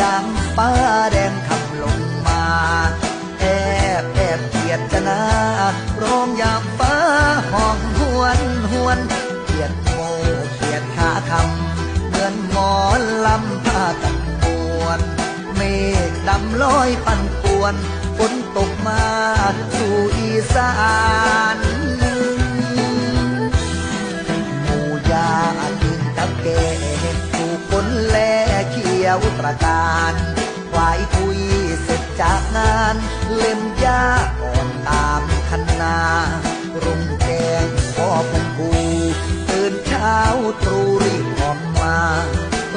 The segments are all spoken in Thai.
ยามฟ้าแดงคำลงมา แอบแอบเกียดจนาร้องยามฟ้าห้องหวนหวนเกียดโมเกียดขาคำเหมือนหมอนลำผ้ากันมวนเมฆดำลอยปั่นป่วนฝนตกมาสู่อีสาน ยวตระการควายทุยเสร็จจากงาน เล่มยาอ่อนตามคันนารุงแกงพ่อพงกูตื่นเช้าตรู่รีบออกมา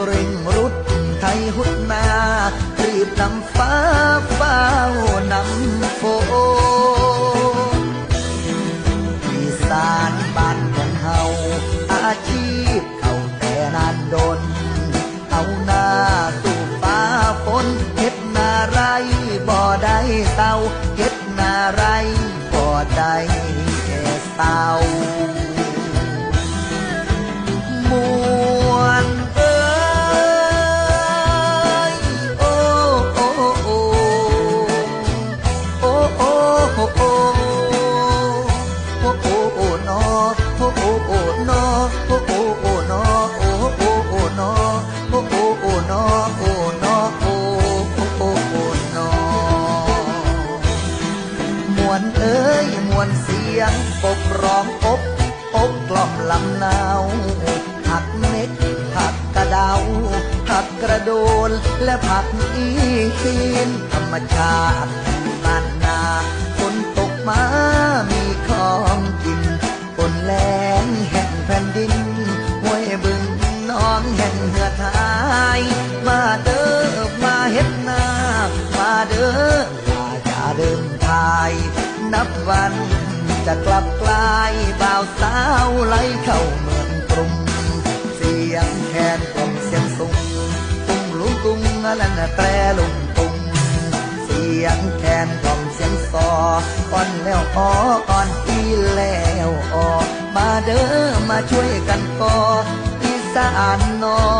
เร่งรุดไทยหุดนารีบนำฟ้าฟ้านำฝนอีสานบ้านของเฮาอาชีพเขาแต่นานดนเอา เฮ็ดนาไรบ่ได้แก่เศร้ามวนเอ้ยโอ้โอ้โอ้โอ้โอ้โอ้โอ้โอ้โอ้โอ้นอโอ้โอ้โอ้นอโอ้โอ้โอ้นอโอ้โอ้โอ้นอโอ้โอ้โอ้นอโอ้ ยมวนเสียงปกร้องอบอบกล่อมลำนาวผักเม็ดผักกระเดาผักกระโดนและผักอีขีนธรรมชาติบ้านนาฝนตกมามีของกินฝนแรงแห่งแผ่นดินห้วยบึงน้องแห่งเหือทาย มาเด้อมาเฮ็ดนามาเด้อ นทาย นับวันจะกลับกลายบ่าวสาวไหลเข้าเมืองกรุงเสียงแคนกล่อมเสียงสูงตุ้งลุงตุ้งและน่ะแตรลุงตุ้งเสียงแคนกล่อมเสียงซออ่อนแล้วอ้ออ่อนอีแล้วออมาเด้อมาช่วยกันก่ออีสานนอ